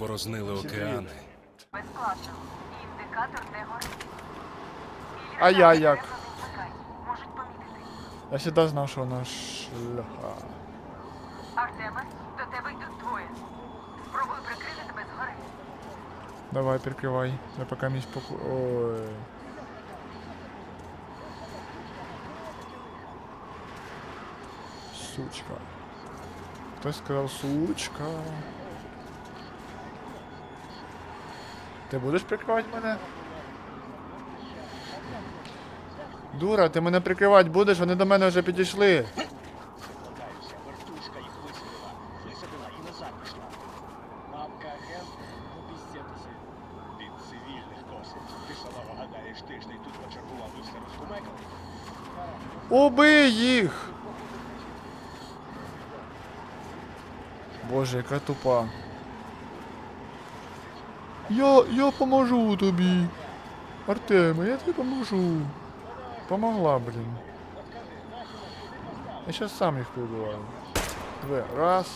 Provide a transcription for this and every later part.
заборознили океани. Безплатно. Індикатор не горить. А я як? Можуть помітити. Я завжди знав, що вона шляха. Артеме, до тебе йдуть двоє. Спробуй прикрити тебе згори. Давай, прикривай. Я поки місь поку... Ой. Сучка. Хтось сказав сучка. Ти будеш прикривати мене? Дура, ти мене прикривати будеш, вони до мене вже підійшли. Убий їх! Боже, яка тупа. Я, я поможу тобі. Артеме, я тобі поможу. Помогла, блін. Я щас сам їх прибиваю. Две. Раз.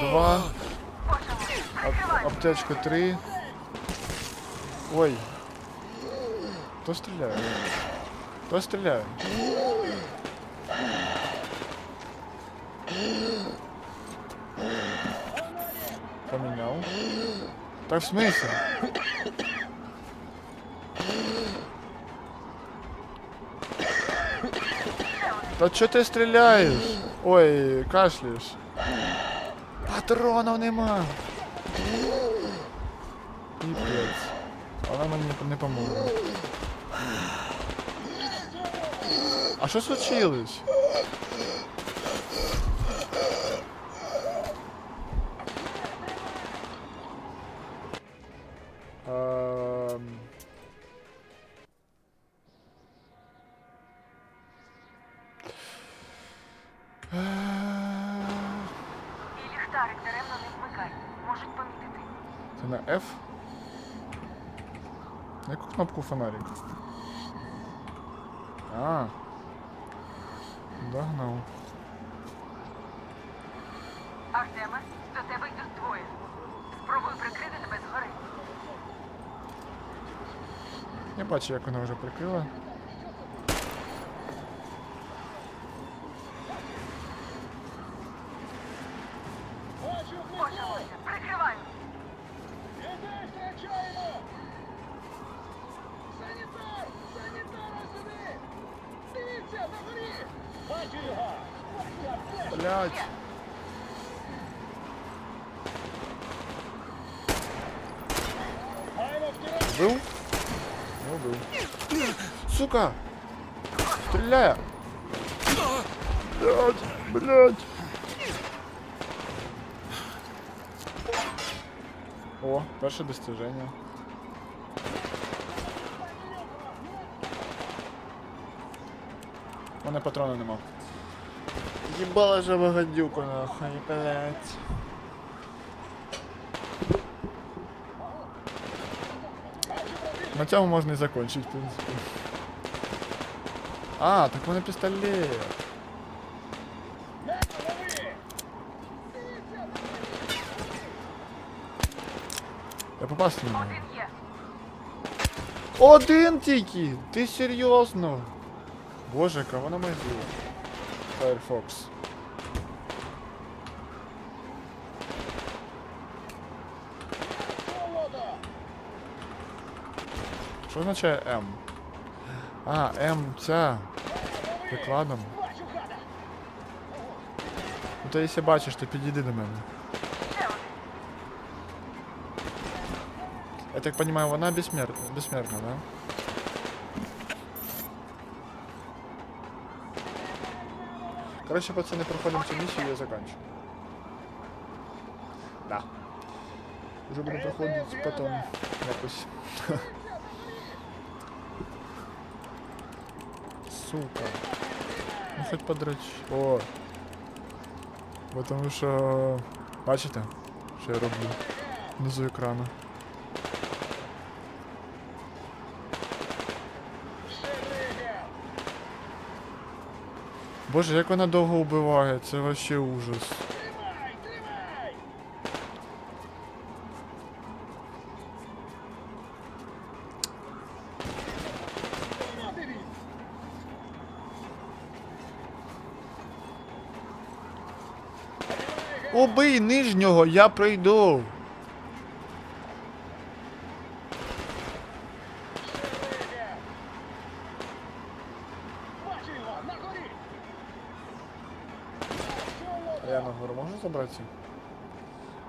Два. Ап- аптечка три. Ой. Хто стріляє? Хто стріляє? Так в смысле? Та чо ти стріляєш? Ой, кашляєш. Патронів нема. Піпець. Вона мені не- помогла. А що случилось? Е, І ліхтарик даремно не вмикай. Можуть помітити. Це на F? Яку кнопку фонарик? А. Догнав. Артеме, до тебе йдуть двоє. Спробуй прикрити тебе згори. Я бачу, як вона вже прикрила. Перше достиження. У мене патрона нема. Ебала же гадюку нахуй, блять. На цьому можна і закінчити, в принципі. А, так вони пістолет. Попасти. Один є. Один тільки! Ти серйозно? Боже, кого на зло? Firefox. Що означає М? А, М ця. Прикладом. Ну то якщо бачиш, то підійди до мене. Ще один. Я так понимаю, вона бессмертна, бессмертна, да? Короче, пацаны, проходим цю миссию, я заканчиваю. Да. Уже буду проходить потом якось. Сука. Ну хоть подрач. О. Потому що... Бачите, що я роблю? Внизу екрану. Боже, як вона довго убиває, це вообще ужас. Убий нижнього, я прийду. Можу забратися?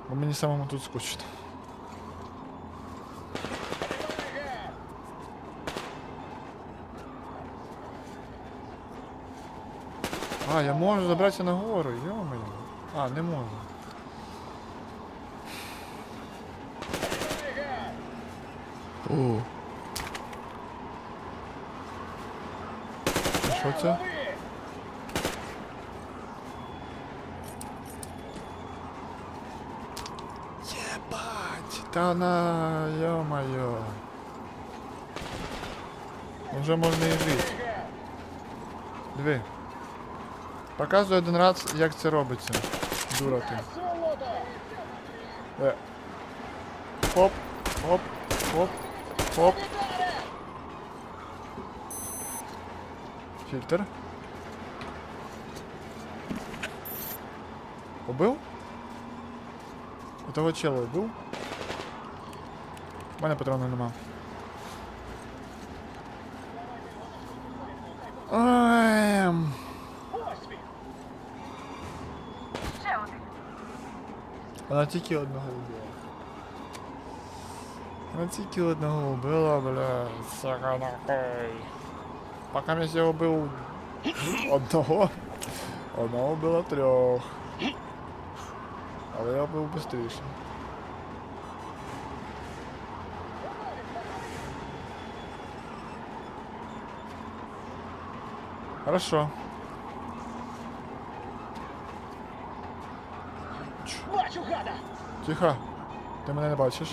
Бо мені самому тут скучно. А, я можу забратися нагору, йо-моє. А, не можу. О. Що це? Та на, йо-моє. Вже можна і жити. Диви. Показую один раз, як це робиться. Дура ти. Е. Хоп, хоп, хоп, хоп. Фільтр. Убив? Того чела убив? У мене патрону нема. Ем. Ось він! Ще один. Вона тільки одного вбила. Вона тільки одного вбила, бля, сука нахуй. Поки я себе вбив одного, вона вбила трьох. Але я був швидше. Хорошо. Бачу гада! Тихо. Ти мене не бачиш.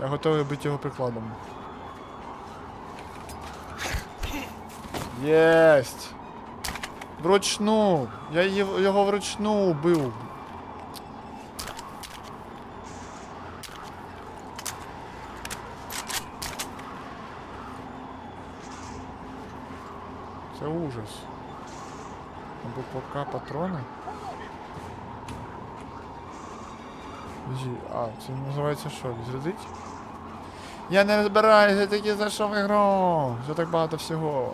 Я готовий бити його прикладом. Єсть! Вручну! Я його вручну убив. Це ужас. Або пока патрони. Подожди, А, це називається що? Відрядить? Я не розбираюся, тільки в ігру. Вже так багато всього.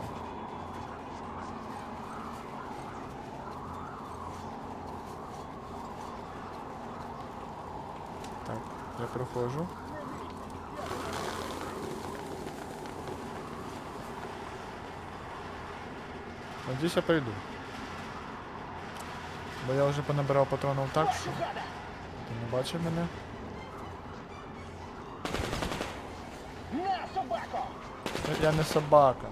Так, я проходжу. Надіюсь, я прийду. Бо я вже понабирав патронів так, що! Ти не бачив мене. На, собако! Я не собака.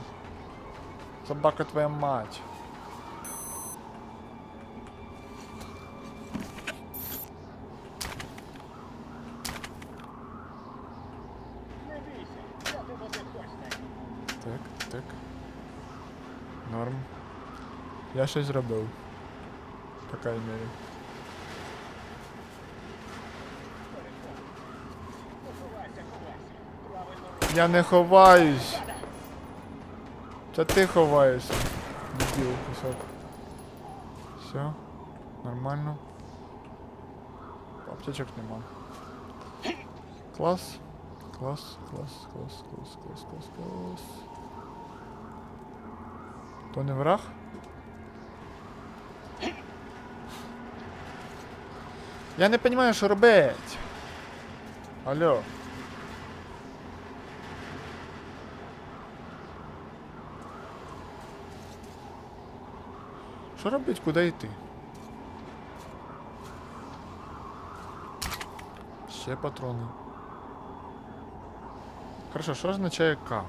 Собака твоя мать. Не. Так, так. Норм. Я щось зробив. По крайній мірі. Я не ховаюсь. Це ти ховаєшся. Дебіл кусок. Все. Нормально. Аптечок нема. Клас. Клас, клас, клас, клас, клас, клас, клас. То не враг? Я не розумію, що робить. Алло. Що робить, куди йти? Ще патрони. Хорошо, що означає К?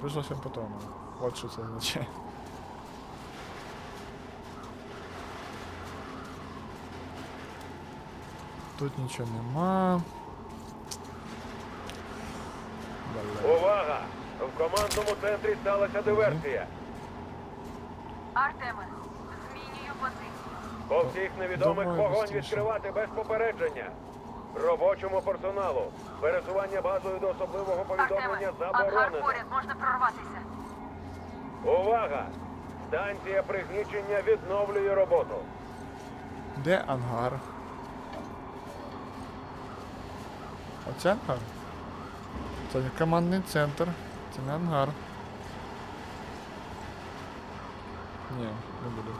Плюс 8 патронів. От що це означає. Тут нічого нема. Увага! В командному центрі сталася диверсія. Артеме, змінюю позицію. По всіх невідомих Давай вогонь быстріше. відкривати без попередження. Робочому персоналу. Пересування базою до особливого Артеме, повідомлення ангар заборонено. поряд можна прорватися. Увага! Станція пригнічення відновлює роботу. Де ангар? Оце ангар? Це не командний центр. Це не ангар. Ні, не буду.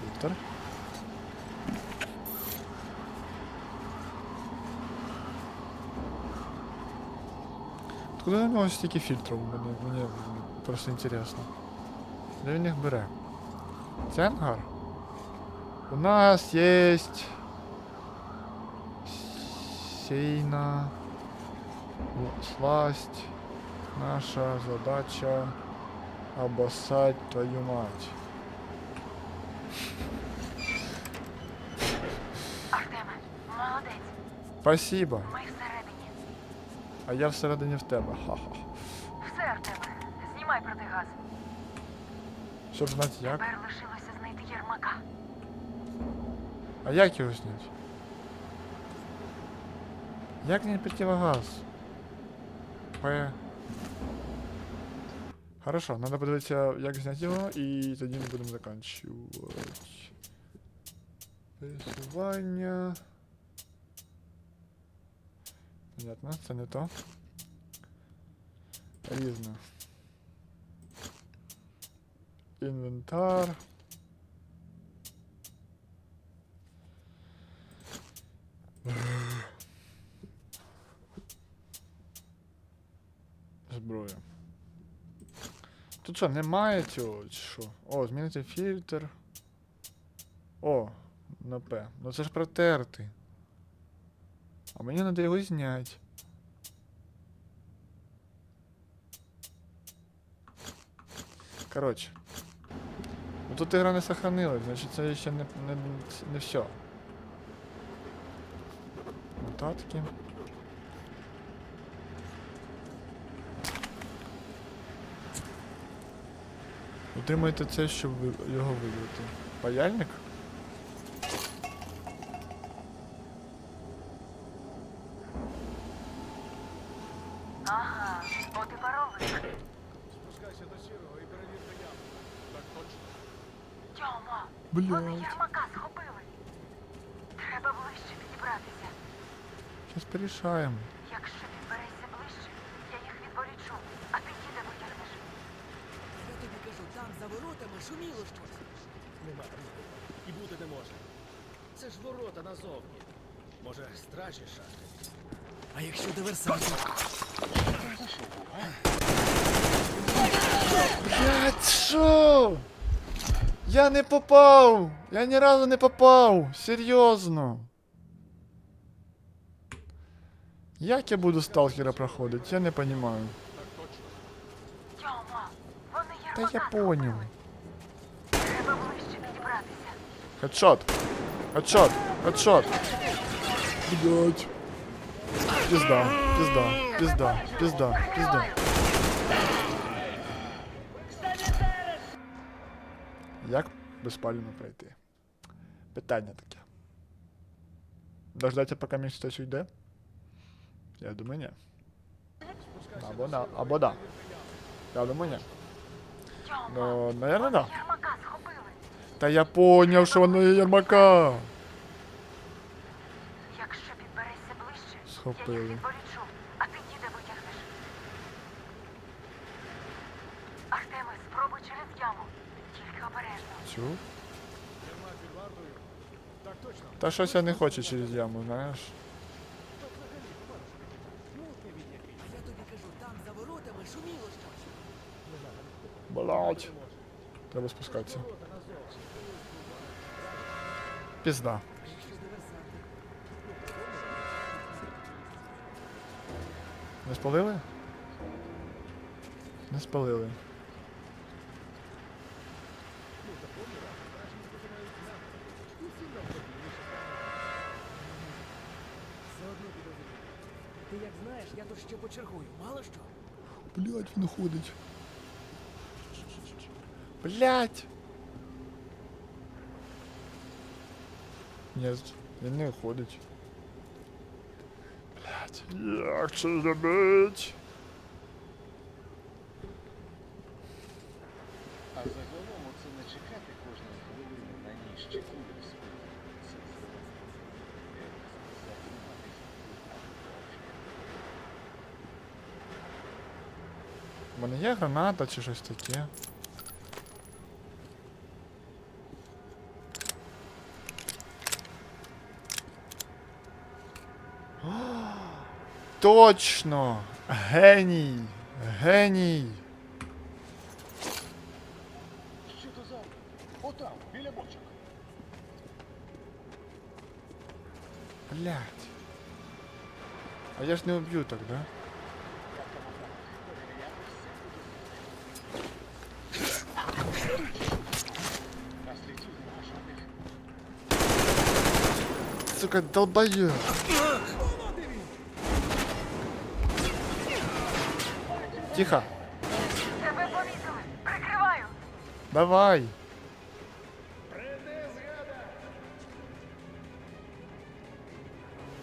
Фільтр. Откуда у нього стільки фільтрів? Мені, мені просто інтересно. Де він їх бере? Це? У нас есть сейна сласть. Наша задача обоссать твою мать. Артеме, молодець. Спасибо. Ми всередині. А я всередині в тебе. Ха-ха. Все, Артеме, знімай протигаз. Щоб знати як. Тепер лишилося знайти Єрмака. А як його зняти? Як не противогаз? П. Хорошо, надо подивитися, як зняти його, і тоді ми будемо заканчувати. Пересування. Понятно, це не то. Різно. Інвентар. Зброя. Тут що, немає цього, чи що? О, змінити фільтр. О, на П. Ну це ж протерти. А мені треба його зняти. Коротше. Ну тут ігра не сохранилась, значить це ще не, не, не все. Нотатки. Утримайте це, щоб його вибрати. Паяльник? Ага, от і паровик. Спускайся до сірого і перевір яму. Так точно. Тьома, вони Блять. Єрмака схопили. Треба ближче підібратися. Щас порішаємо. Якщо підберешся ближче, я їх відволічу, а ти діда витягнеш. Я тобі кажу, там за воротами шуміло щось. Нема ризику. І бути не може. Це ж ворота назовні. Може, стражі шахти? А якщо диверсанти? Блять, що? Я не попав! Я ні разу не попав! Серйозно. Як я буду сталкера проходити? Я не розумію. Та я понял. Треба ближче підібратися. Хедшот. Хедшот. Хедшот. Блять. Пизда. Пизда. Пизда. Пизда. Пизда. Як безпалено пройти? Питання таке. Дождаться, поки мені хтось уйде? Я думаю, ні. Або да. Або да. Я думаю, ні. Ну, наверное, да. Та я поняв, що воно є Ярмака. Якщо підберешся ближче, я Схопили. їх відволічу, а ти діда витягнеш. Артеме, спробуй через яму. Тільки обережно. Чу? Та щось я не хочу через яму, знаєш. То взагалі, товариш. Мутний він який. А я тобі кажу, там за воротами шуміло щось. Блять. Не може. Треба спускатися. Пізда. Не спалили? Не спалили. Все одно підозрюю. Ти як знаєш, я тут ще почергую. Мало що. Блять, він ходить. Блять. Ні, він не ходить. Блять. Як це зробить? По-простому це не чекати кожної хвилини на ніж чи кулю в спину. Це зробити. Як затриматись У мене є граната чи щось таке. Точно! Геній! Геній! Що то за? Отам, біля бочок. Блять. А я ж не уб'ю так, да? Наслідів нема жодних. Сука, долбаю. Тихо. Тебе помітили. Прикриваю. Давай.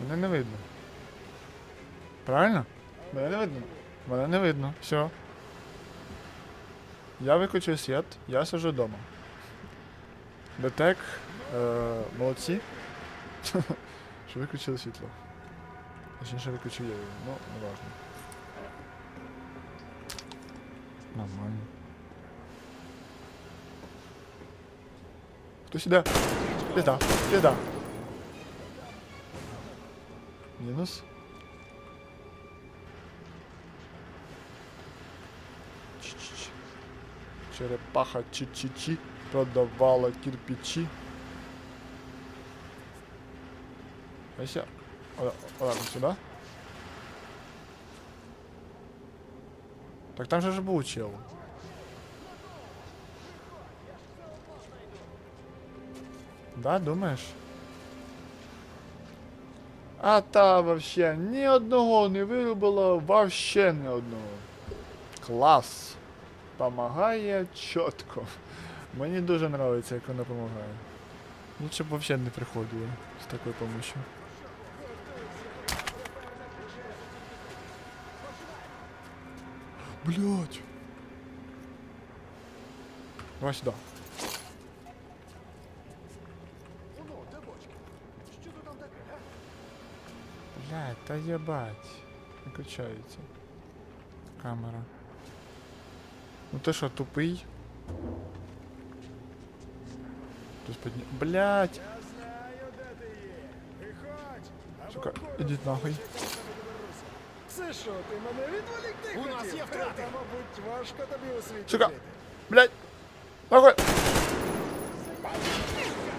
Мене не видно. Правильно? Мене не видно. Мене не видно. Все. Я виключив світ, я сижу вдома. Детек. Е, молодці. Що виключили світло. Точніше виключив я його, ну, не важно. Нормально. Хто сюди? Пізда, пізда. Мінус. Черепаха чи-чи-чи продавала кирпичи. А еще... О, о, ладно, сюда. Так там же же был чел. Да, думаєш? А та вообще ні одного не вирубила, вообще ні одного. Клас. Помагає чітко. Мені дуже подобається, як вона допомагає. Лучше б вообще не приходила з такою помощью. Блять. Давай сюда. Воно, де бочки? Що то там таке, а? Блядь, та єбать. Виключається. Камера. Ну ти що, тупий? Хтось підня... Блядь! Я знаю, де ти є. Виходь! або Сука, кулю ідіть нахуй. Це що, ти мене відволікти У нас хотів? є втрати. Та, мабуть, важко тобі у світі Сука. жити. Блядь! Нахуй!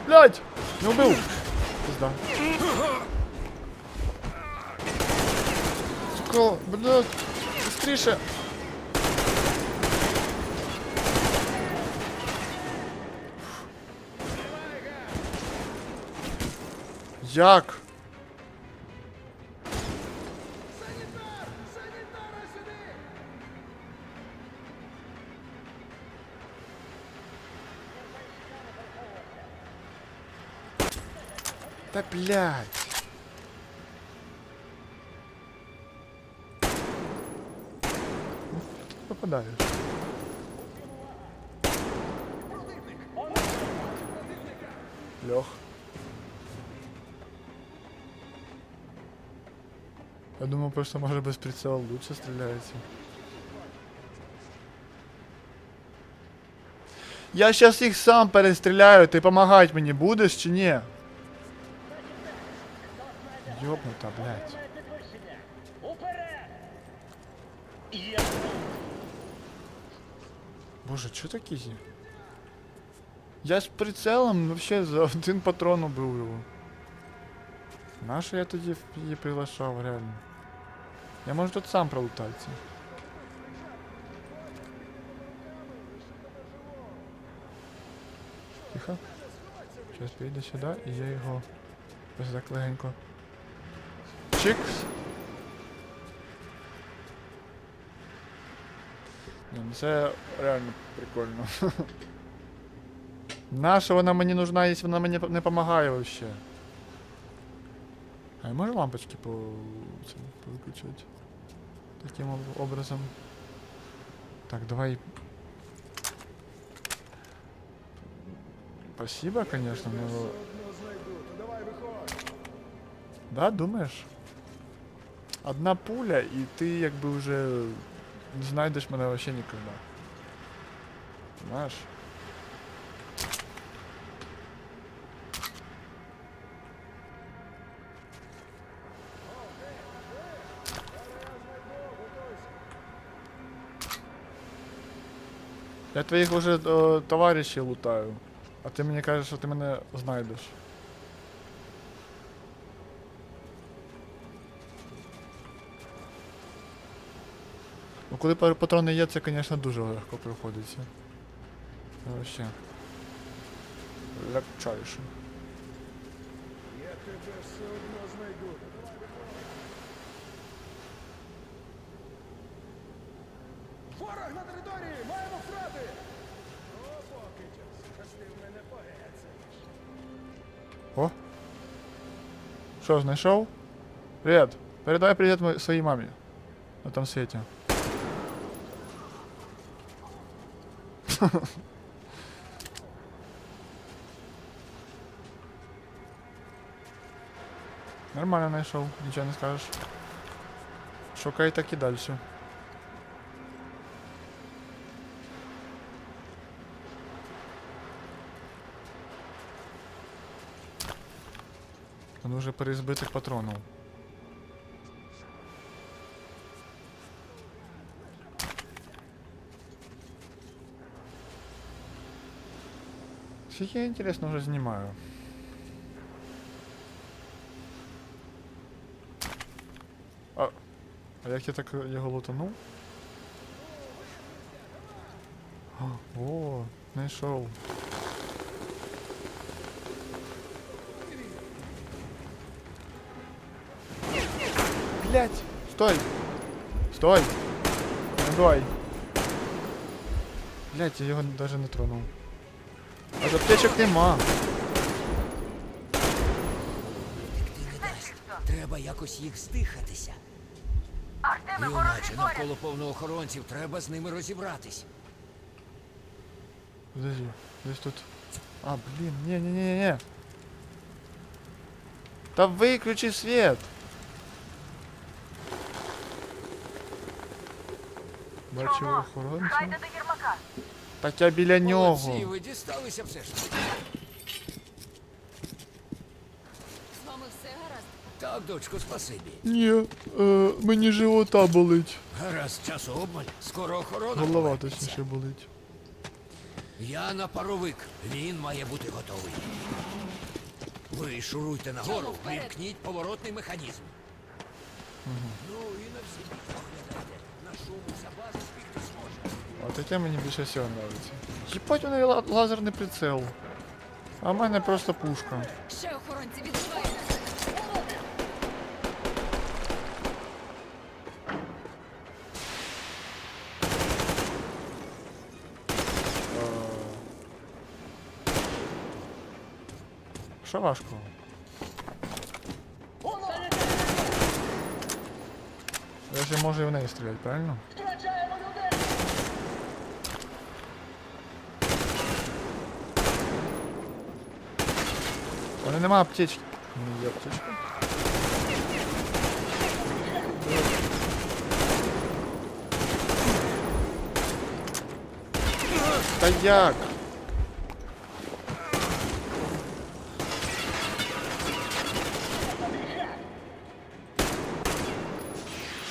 Блядь! Не убив! Пизда. Сука, блядь! Быстріше! Як? Да блядь! Ну, ты попадаешь. Лех. Я думал, просто может без прицела лучше стреляете. Я сейчас их сам перестреляю, ты помогать мне будешь чи не? Ёбнута, блядь. Боже, что такие? Я с прицелом вообще за один патрон убил его. Нащо я тоді її приглашав, реально? Я можу тут сам пролутатися. Тихо. Зараз підійде сюди і я його ось так легенько. Ні, ну це реально прикольно. Наша вона мені нужна, якщо вона мені не допомагає вообще. А я можу лампочки по повиключати? Таким образом. Так, давай. Спасибо, конечно, но... Да, думаєш? Одна пуля, і ти якби вже не знайдеш мене вообще ніколи. Знаєш? Я твоїх уже е, товаришів лутаю, а ти мені кажеш, що ти мене знайдеш. Ну, коли патрони є, це, звісно, дуже легко приходиться. Вообще. Легчайше. Я тебе все одно знайду. Ворог на території! Маємо втрати! О, поки час. Та ти в мене погецаєш. О! Що, знайшов? Привіт! Передай привіт своїй мамі. На тому світі. Нормально знайшов, нічого не скажеш. Шукай так і далі. Він уже переізбитих патронів. Скільки я інтересно вже знімаю. А, а як я так його лутанув? А, О, знайшов. Блять! Стой! Стой! Не давай! Блять, я його даже не тронув. А ж аптечок нема. Треба якось їх І іначе навколо повно охоронців, треба з ними розібратись. Подожди, десь тут. А, блін, ні, ні, ні, ні. Та виключи світ! Бачу Чому? охоронця. Хайде до Єрмака. Та тя біля Молодці, нього. ви дісталися все ж. З вами все гаразд? Так, дочко, спасибі. Ні, е, мені живота болить. Гаразд, часу обмаль, скоро охорона. Голова повернеться. точніше болить. Я на паровик. Він має бути готовий. Ви шуруйте нагору, Чому вперед? вимкніть поворотний механізм. Ну і на всі біч поглядайте. На шум уся база збігти зможе. А таке мені більше всього подобається. Їбать, у неї ла- лазерний прицел. А в мене просто пушка. Ще охоронці відбиваються. Що важко? Я ще можу і в неї стріляти, правильно? Мене нема аптечки. Не є аптечка. Та як?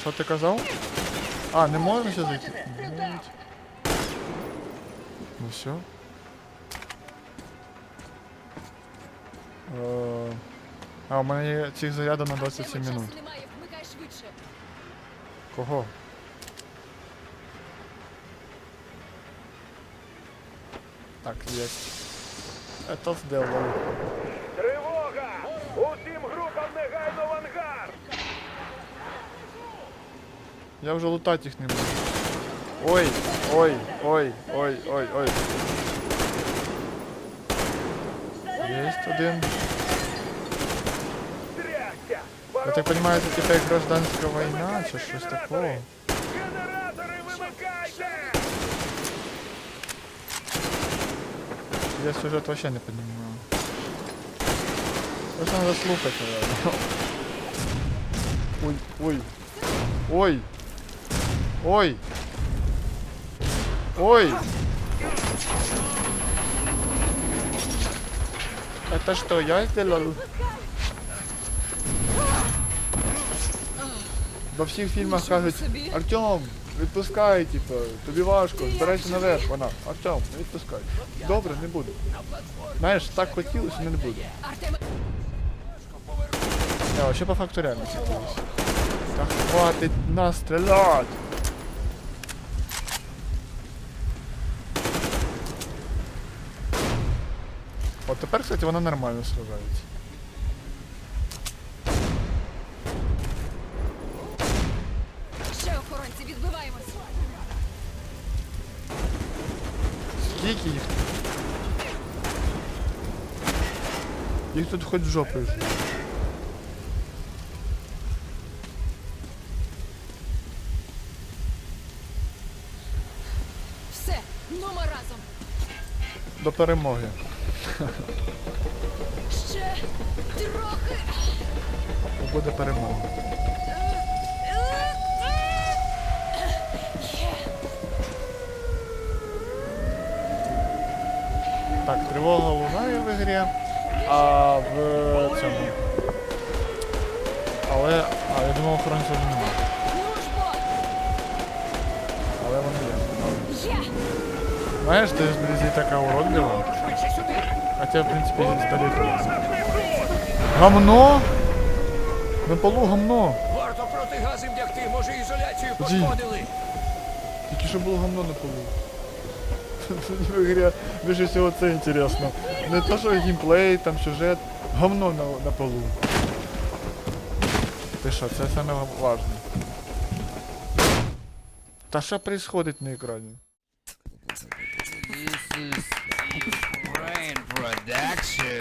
Що ти казав? А, не можна ще зайти? Ну все. А, у мене є цих зарядів на 27 минут. Кого? Так, есть. Это сделал. Тривога! Усім групам негайно в ангар! Я вже лутати їх не можу. Ой, ой, ой, ой, ой, ой. Есть один. Я так понимаю, это типа гражданская война, такого. Генератори вимикайте! Я сюжет вообще не понимаю. Просто надо слухать. Ой, ой. Ой. Ой. Ой. Это что, я сделал? Во всіх фільмах Нічого кажуть. Артем, відпускай, типу, тобі важко, збирайся наверх, вона. Артем, не відпускай. Добре, не буду. Знаєш, так хотілося, але не буду. Я вообще по факту реально хотілося. Та хватить нас стріляти! От тепер, кстати, вона нормально сражається. ще охоронці, відбиваємось. Скільки їх? Їх тут хоч жопу. жуй. Все, нумо разом. До перемоги. Ще трохи. Буде перемога. Так, тривога лунає в ігрі, а в цьому. Але. А, я думав, охоронців вже немає. Ж. Але вони є. Є. Знаєш, ти зблизі така уродлива. Хотя, в принципе, издалека. Гамно! На полу гамно! Варто протигази вдягти, може ізоляцію пошкодили. Тільки що було гамно на полу. В ігрі більше всього це інтересно. Не то, що геймплей, там сюжет, гамно на, на полу. Ти що, це саме важне. Та що происходить на екрані? This is Production.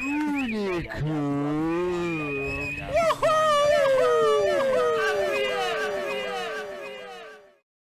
Unicorn.